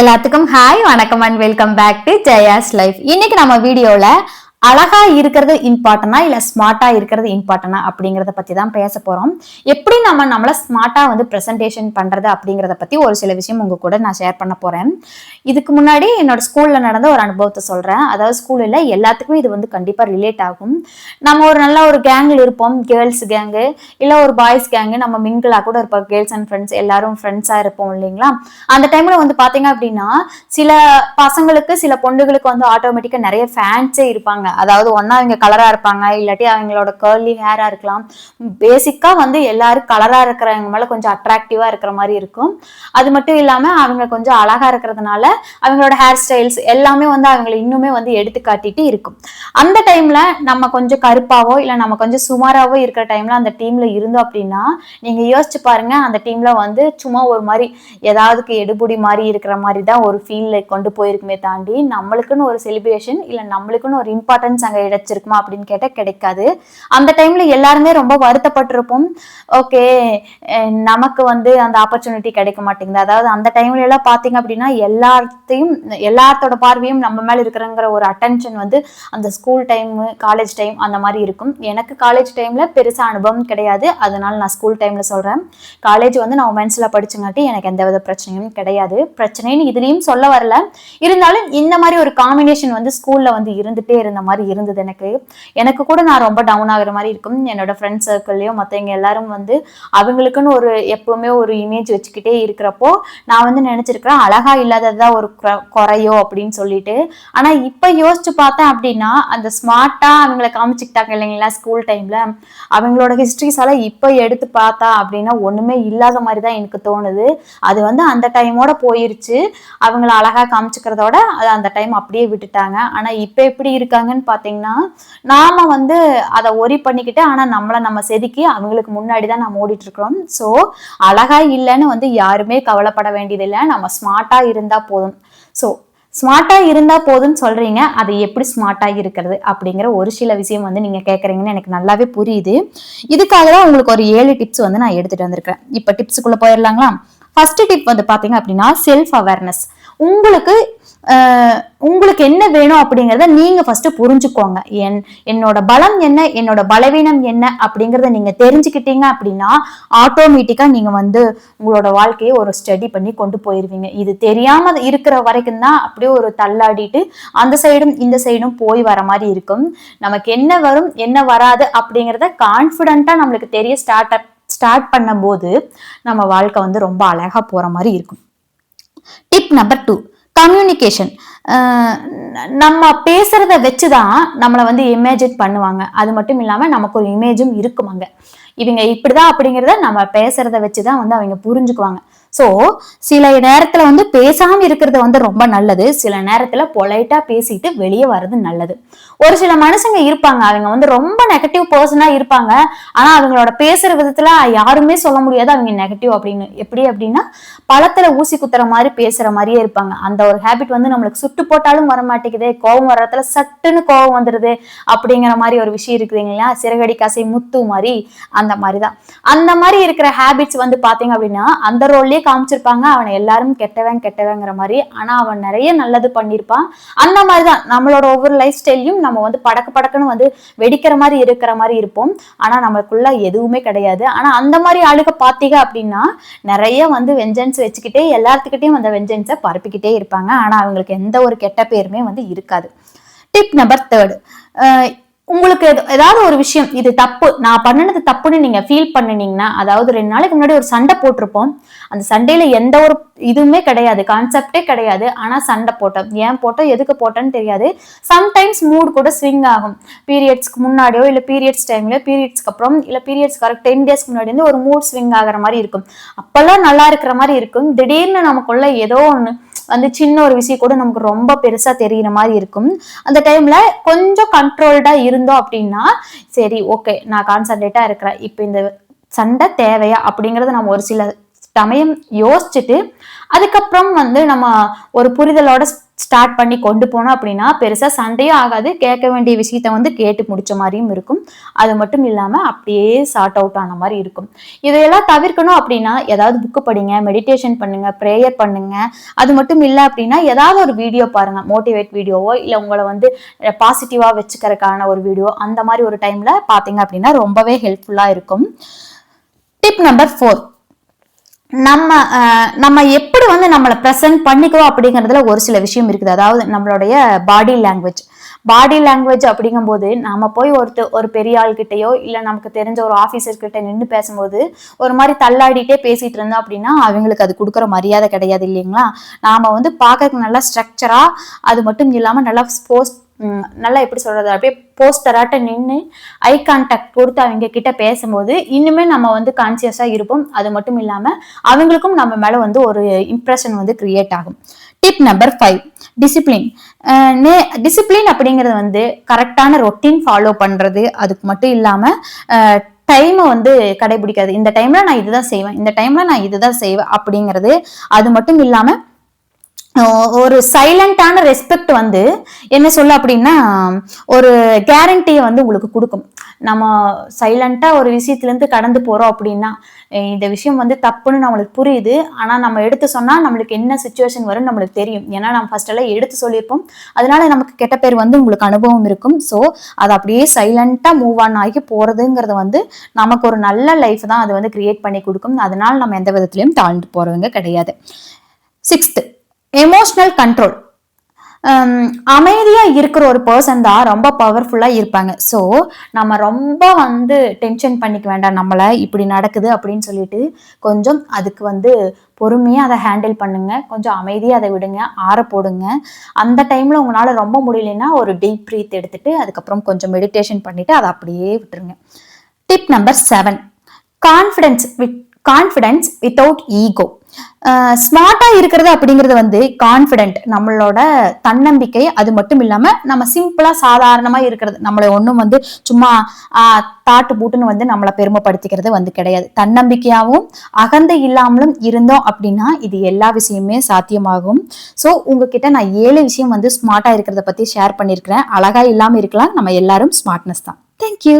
எல்லாத்துக்கும் ஹாய் வணக்கம் and welcome back to Jaya's life இன்னைக்கு நம்ம வீடியோல அழகா இருக்கிறது இம்பார்ட்டனா இல்ல ஸ்மார்ட்டா இருக்கிறது இம்பார்ட்டனா அப்படிங்கறத பத்தி தான் பேச போறோம். எப்படி நம்ம நம்மள ஸ்மார்ட்டா வந்து பிரசன்டேஷன் பண்றது அப்படிங்கறத பத்தி ஒரு சில விஷயம் உங்க கூட நான் ஷேர் பண்ண போறேன். இதுக்கு முன்னாடி என்னோட ஸ்கூல்ல நடந்த ஒரு அனுபவத்தை சொல்றேன். அதாவது ஸ்கூல்ல எல்லாத்துக்கும் இது வந்து கண்டிப்பா ரிலேட் ஆகும். நம்ம ஒரு நல்ல ஒரு கேங்ல இருப்போம் கேர்ள்ஸ் கேங்கு இல்ல ஒரு பாய்ஸ் கேங்கு நம்ம மிங்கிளா கூட இருப்போம் கேர்ள்ஸ் அண்ட் ஃப்ரெண்ட்ஸ் எல்லாரும் ஃப்ரெண்ட்ஸா இருப்போம் இல்லைங்களா? அந்த டைம்ல வந்து பாத்தீங்க அப்படின்னா சில பசங்களுக்கு சில பொண்ணுகளுக்கு வந்து ஆட்டோமேட்டிக்கா நிறைய ஃபேன்ஸே இருப்பாங்க. அதாவது ஒன்னா அவங்க கலரா இருப்பாங்க இல்லாட்டி அவங்களோட கேர்லி ஹேரா இருக்கலாம். பேசிக்கா வந்து எல்லாரும் கலரா இருக்கிறவங்க மேல கொஞ்சம் அட்ராக்டிவா இருக்கிற மாதிரி இருக்கும். அது மட்டும் இல்லாம அவங்க கொஞ்சம் அழகா இருக்கிறதுனால அவங்களோட ஹேர் ஸ்டைல்ஸ் எல்லாமே வந்து அவங்களை இன்னுமே வந்து எடுத்து காட்டிட்டு இருக்கும். அந்த டைம்ல நம்ம கொஞ்சம் கருப்பாவோ இல்ல நம்ம கொஞ்சம் சுமாராவோ இருக்கிற டைம்ல அந்த டீம்ல இருந்தோம் அப்படின்னா நீங்க யோசிச்சு பாருங்க அந்த டீம்ல வந்து சும்மா ஒரு மாதிரி ஏதாவதுக்கு எடுபுடி மாதிரி இருக்கிற மாதிரி தான் ஒரு ஃபீல்ல கொண்டு போயிருக்குமே தாண்டி நம்மளுக்குன்னு ஒரு செலிப்ரேஷன் இல்ல நம்மளுக்குன்னு ஒரு இம்பார்ட்டன்ஸ் அங்கே கிடைச்சிருக்குமா அப்படின்னு கேட்டால் கிடைக்காது. அந்த டைம்ல எல்லாருமே ரொம்ப வருத்தப்பட்டிருப்போம். ஓகே நமக்கு வந்து அந்த ஆப்பர்ச்சுனிட்டி கிடைக்க மாட்டேங்குது. அதாவது அந்த டைம்ல எல்லாம் பார்த்தீங்க அப்படின்னா எல்லாத்தையும் எல்லாத்தோட பார்வையும் நம்ம மேலே இருக்கிறங்கிற ஒரு அட்டென்ஷன் வந்து அந்த ஸ்கூல் டைம் காலேஜ் டைம் அந்த மாதிரி இருக்கும். எனக்கு காலேஜ் டைம்ல பெருசாக அனுபவம் கிடையாது. அதனால நான் ஸ்கூல் டைம்ல சொல்கிறேன் காலேஜ் வந்து நான் உமன்ஸ்ல படிச்சங்காட்டி எனக்கு எந்த வித பிரச்சனையும் கிடையாது. பிரச்சனைன்னு இதுலயும் சொல்ல வரல. இருந்தாலும் இந்த மாதிரி ஒரு காம்பினேஷன் வந்து ஸ்கூல்ல வந்து இருந்துட்டே இருந்த மாதிரி இருந்தது எனக்கு. எனக்கு கூட நான் ரொம்ப டவுன் ஆகிற மாதிரி இருக்கும். என்னோட ஃப்ரெண்ட்ஸ் சர்க்கிள்லயும் மற்றவங்க எல்லாரும் வந்து அவங்களுக்குன்னு ஒரு எப்பவுமே ஒரு இமேஜ் வச்சுக்கிட்டே இருக்கிறப்போ நான் வந்து நினைச்சிருக்கிறேன் அழகா இல்லாததுதான் ஒரு குறையோ அப்படின்னு சொல்லிட்டு. ஆனா இப்ப யோசிச்சு பார்த்தேன் அப்படின்னா அந்த ஸ்மார்ட்டா அவங்கள காமிச்சுக்கிட்டாங்க இல்லைங்களா ஸ்கூல் டைம்ல அவங்களோட ஹிஸ்டரிஸ் எல்லாம் இப்ப எடுத்து பார்த்தா அப்படின்னா ஒண்ணுமே இல்லாத மாதிரி தான் எனக்கு தோணுது. அது வந்து அந்த டைமோட போயிருச்சு. அவங்கள அழகா காமிச்சுக்கிறதோட அது அந்த டைம் அப்படியே விட்டுட்டாங்க. ஆனா இப்ப எப்படி இருக்காங்கன்னு பாத்தீங்கன்னா நாம வந்து அதை ஒரி பண்ணிக்கிட்டு ஆனால் நம்மளை நம்ம செதுக்கி அவங்களுக்கு முன்னாடி தான் நம்ம ஓடிட்டு இருக்கிறோம் ஸோ அழகா இல்லைன்னு வந்து யாருமே கவலைப்பட வேண்டியதில்லை. நம்ம ஸ்மார்ட்டாக இருந்தால் போதும். ஸோ ஸ்மார்ட்டாக இருந்தால் போதும்னு சொல்றீங்க அது எப்படி ஸ்மார்ட்டாக இருக்கிறது அப்படிங்கிற ஒரு சில விஷயம் வந்து நீங்கள் கேட்குறீங்கன்னு எனக்கு நல்லாவே புரியுது. இதுக்காக தான் உங்களுக்கு ஒரு ஏழு டிப்ஸ் வந்து நான் எடுத்துகிட்டு வந்திருக்கேன் இப்போ டிப்ஸுக்குள்ளே போயிடலாங்களா? ஃபர்ஸ்ட் டிப் வந்து பார்த்தீங்க அப்படின்னா செல்ஃப் அவேர்னஸ் உங்களுக்கு உங்களுக்கு என்ன வேணும் அப்படிங்கிறத நீங்கள் ஃபஸ்ட்டு புரிஞ்சுக்கோங்க. என் என்னோட பலம் என்ன என்னோட பலவீனம் என்ன அப்படிங்கிறத நீங்கள் தெரிஞ்சுக்கிட்டீங்க அப்படின்னா ஆட்டோமேட்டிக்காக நீங்கள் வந்து உங்களோட வாழ்க்கையை ஒரு ஸ்டடி பண்ணி கொண்டு போயிடுவீங்க இது தெரியாமல் இருக்கிற வரைக்கும் தான் அப்படியே ஒரு தள்ளாடிட்டு அந்த சைடும் இந்த சைடும் போய் வர மாதிரி இருக்கும். நமக்கு என்ன வரும் என்ன வராது அப்படிங்கிறத கான்ஃபிடென்ட்டா நம்மளுக்கு தெரிய ஸ்டார்ட் அப் ஸ்டார்ட் பண்ணும்போது நம்ம வாழ்க்கை வந்து ரொம்ப அழகாக போகிற மாதிரி இருக்கும். டிப் நம்பர் டூ கம்யூனிகேஷன் நம்ம பேசுறத வச்சு தான் நம்மளை வந்து இமேஜின் பண்ணுவாங்க. அது மட்டும் இல்லாம நமக்கு ஒரு இமேஜும் இருக்குமாங்க இவங்க இப்படிதான் அப்படிங்கிறத நம்ம பேசுறத வச்சு தான் வந்து அவங்க புரிஞ்சுக்குவாங்க. ஸோ சில நேரத்தில் வந்து பேசாமல் இருக்கிறது வந்து ரொம்ப நல்லது. சில நேரத்தில் பொலைட்டாக பேசிட்டு வெளியே வர்றது நல்லது. ஒரு சில மனுஷங்க இருப்பாங்க. அவங்க வந்து ரொம்ப நெகட்டிவ் பர்சனாக இருப்பாங்க. ஆனால் அவங்களோட பேசுகிற விதத்தில் யாருமே சொல்ல முடியாது. அவங்க நெகட்டிவ் அப்படின்னு. எப்படி அப்படின்னா பழத்தில் ஊசி குத்துற மாதிரி பேசுகிற மாதிரியே இருப்பாங்க. அந்த ஒரு ஹேபிட் வந்து நம்மளுக்கு சுட்டு போட்டாலும் வர மாட்டேங்குது கோவம் வர்றதுல சட்டுன்னு கோவம் வந்துடுது அப்படிங்கிற மாதிரி ஒரு விஷயம் இருக்குது இல்லைங்களா? சிறகடி காசை முத்து மாதிரி அந்த மாதிரி தான் அந்த மாதிரி இருக்கிற ஹேபிட்ஸ் வந்து பார்த்தீங்க அப்படின்னா அந்த ரோல்லே காமிச்சிருப்பாங்க. அவனை எல்லாரும் கெட்டவன் கெட்டவங்கிற மாதிரி. ஆனா அவன் நிறைய நல்லது பண்ணியிருப்பான். அந்த மாதிரிதான் நம்மளோட ஒவ்வொரு லைஃப் ஸ்டைலையும் நம்ம வந்து படக்கு படக்குன்னு வந்து வெடிக்கிற மாதிரி இருக்கிற மாதிரி இருப்போம். ஆனா நம்மளுக்குள்ள எதுவுமே கிடையாது. ஆனா அந்த மாதிரி ஆளுக பாத்தீங்க அப்படின்னா நிறைய வந்து வெஞ்சன்ஸ் வச்சுக்கிட்டே எல்லாத்துக்கிட்டையும் அந்த வெஞ்சன்ஸை பரப்பிக்கிட்டே இருப்பாங்க. ஆனா அவங்களுக்கு எந்த ஒரு கெட்ட பேருமே வந்து இருக்காது. டிப் நம்பர் தேர்ட் உங்களுக்கு எது- ஏதாவது ஒரு விஷயம் இது தப்பு நான் பண்ணினது தப்புன்னு நீங்க ஃபீல் பண்ணுனீங்கன்னா அதாவது ரெண்டு நாளைக்கு முன்னாடி ஒரு சண்டை போட்டிருப்போம். அந்த சண்டையில எந்த ஒரு இதுவுமே கிடையாது கான்செப்டே கிடையாது. ஆனா சண்டை போட்டோம். ஏன் போட்டோம்? எதுக்கு போட்டோன்னு தெரியாது. சம்டைம்ஸ் மூட் கூட ஸ்விங் ஆகும். பீரியட்ஸ்க்கு முன்னாடியோ இல்ல பீரியட்ஸ் டைம்லயோ பீரியட்ஸ்க்கு அப்புறம் இல்ல பீரியட்ஸ் கரெக்ட் டென் டேஸ்க்கு முன்னாடி இருந்து ஒரு மூட் ஸ்விங் ஆகுற மாதிரி இருக்கும். அப்பெல்லாம் நல்லா இருக்கிற மாதிரி இருக்கும். திடீர்னு நமக்குள்ள ஏதோ ஒன்று வந்து சின்ன ஒரு விஷயம் கூட நமக்கு ரொம்ப பெருசா தெரியுற மாதிரி இருக்கும். அந்த டைம்ல கொஞ்சம் கண்ட்ரோல்டா இருந்தோம் அப்படின்னா சரி ஓகே நான் கான்சன்ட்ரேட்டா இருக்கிறேன். இப்போ இந்த சண்டை தேவையா அப்படிங்கறத நம்ம ஒரு சில சமயம் யோசிச்சுட்டு அதுக்கப்புறம் வந்து நம்ம ஒரு புரிதலோட ஸ்டார்ட் பண்ணி கொண்டு போனோம் அப்படின்னா பெருசா சண்டையும் ஆகாது. கேட்க வேண்டிய விஷயத்த வந்து கேட்டு முடிச்ச மாதிரியும் இருக்கும். அது மட்டும் இல்லாம அப்படியே சார்ட் அவுட் ஆன மாதிரி இருக்கும். இதையெல்லாம் தவிர்க்கணும் அப்படின்னா ஏதாவது புக்கு படிங்க மெடிடேஷன் பண்ணுங்க ப்ரேயர் பண்ணுங்க. அது மட்டும் இல்லை அப்படின்னா ஏதாவது ஒரு வீடியோ பாருங்க. மோட்டிவேட் வீடியோவோ இல்லை உங்களை வந்து பாசிட்டிவா வச்சுக்கிறதுக்கான ஒரு வீடியோ அந்த மாதிரி ஒரு டைம்ல பாத்தீங்க அப்படின்னா ரொம்பவே ஹெல்ப்ஃபுல்லா இருக்கும். டிப் நம்பர் ஃபோர் நம்ம நம்ம எப்படி வந்து நம்மளை ப்ரெசென்ட் பண்ணிக்குவோம் அப்படிங்கிறதுல ஒரு சில விஷயம் இருக்குது. அதாவது நம்மளுடைய பாடி லாங்குவேஜ் பாடி லாங்குவேஜ் அப்படிங்கும்போது நம்ம போய் ஒருத்தர் ஒரு பெரிய ஆள்கிட்டயோ இல்லை நமக்கு தெரிஞ்ச ஒரு ஆஃபீஸர்கிட்ட நின்று பேசும்போது ஒரு மாதிரி தள்ளாடிட்டே பேசிட்டு இருந்தோம் அப்படின்னா அவங்களுக்கு அது கொடுக்குற மரியாதை கிடையாது இல்லைங்களா? நாம வந்து பார்க்கறதுக்கு நல்லா ஸ்ட்ரக்சரா அது மட்டும் இல்லாமல் நல்லா ஸ்போர்ட்ஸ் நல்லா எப்படி சொல்றது அப்படியே போஸ்டராட்ட நின்று ஐ கான்டாக்ட் கொடுத்து அவங்க கிட்ட பேசும்போது இன்னுமே நம்ம வந்து கான்சியஸா இருப்போம். அது மட்டும் இல்லாம அவங்களுக்கும் நம்ம மேல வந்து ஒரு இம்ப்ரெஷன் வந்து கிரியேட் ஆகும். Tip number five discipline discipline அப்படிங்கிறது வந்து கரெக்டான ரொட்டீன் ஃபாலோ பண்றது. அதுக்கு மட்டும் இல்லாம டைமை வந்து கடைபிடிக்காது. இந்த டைம்ல நான் இதுதான் செய்வேன் இந்த டைம்ல நான் இதுதான் செய்வேன் அப்படிங்கிறது அது மட்டும் இல்லாமல் ஒரு சைலண்டான ரெஸ்பெக்ட் வந்து என்ன சொல்ல அப்படின்னா ஒரு கேரண்டியை வந்து உங்களுக்கு கொடுக்கும். நம்ம சைலண்டா ஒரு விஷயத்துலேருந்து கடந்து போறோம் அப்படின்னா இந்த விஷயம் வந்து தப்புன்னு நம்மளுக்கு புரியுது. ஆனால் நம்ம எடுத்து சொன்னால் நம்மளுக்கு என்ன சுச்சுவேஷன் வரும் நம்மளுக்கு தெரியும். ஏன்னா நம்ம ஃபர்ஸ்ட் எல்லாம் எடுத்து சொல்லியிருப்போம். அதனால நமக்கு கெட்ட பேர் வந்து உங்களுக்கு அனுபவம் இருக்கும். ஸோ அது அப்படியே சைலண்டா மூவ் ஆன் ஆகி போகிறதுங்கிறது வந்து நமக்கு ஒரு நல்ல லைஃப் தான் அது வந்து கிரியேட் பண்ணி கொடுக்கும். அதனால நம்ம எந்த விதத்துலையும் தாழ்ந்து போறவங்க கிடையாது. சிக்ஸ்த்து எமோஷ்னல் கண்ட்ரோல் அமைதியாக இருக்கிற ஒரு பர்சன் தான் ரொம்ப பவர்ஃபுல்லாக இருப்பாங்க. ஸோ நம்ம ரொம்ப வந்து டென்ஷன் பண்ணிக்க வேண்டாம். நம்மளை இப்படி நடக்குது அப்படின்னு சொல்லிட்டு கொஞ்சம் அதுக்கு வந்து பொறுமையாக அதை ஹேண்டில் பண்ணுங்க. கொஞ்சம் அமைதியாக அதை விடுங்க. ஆற போடுங்க. அந்த டைமில் உங்களால் ரொம்ப முடியலன்னா ஒரு டீப் ப்ரீத் எடுத்துட்டு அதுக்கப்புறம் கொஞ்சம் மெடிடேஷன் பண்ணிவிட்டு அதை அப்படியே விட்டுருங்க. Tip number seven confidence with confidence without ego ஸ்மார்ட்டா இருக்கிறது அப்படிங்கிறது வந்து கான்ஃபிடென்ட் நம்மளோட தன்னம்பிக்கை அது மட்டும் இல்லாம நம்ம சிம்பிளா சாதாரணமா இருக்கிறது. நம்மளை ஒண்ணும் வந்து சும்மா தாட்டு பூட்டுன்னு வந்து நம்மளை பெருமைப்படுத்திக்கிறது வந்து கிடையாது. தன்னம்பிக்கையாவும் அகந்தை இல்லாமலும் இருந்தோம் அப்படின்னா இது எல்லா விஷயமே சாத்தியமாகும். ஸோ உங்ககிட்ட நான் ஏழு விஷயம் வந்து ஸ்மார்ட்டா இருக்கிறத பத்தி ஷேர் பண்ணியிருக்கிறேன் அழகா இல்லாம இருக்கலாம். நம்ம எல்லாரும் ஸ்மார்ட்னஸ் தான். தேங்க்யூ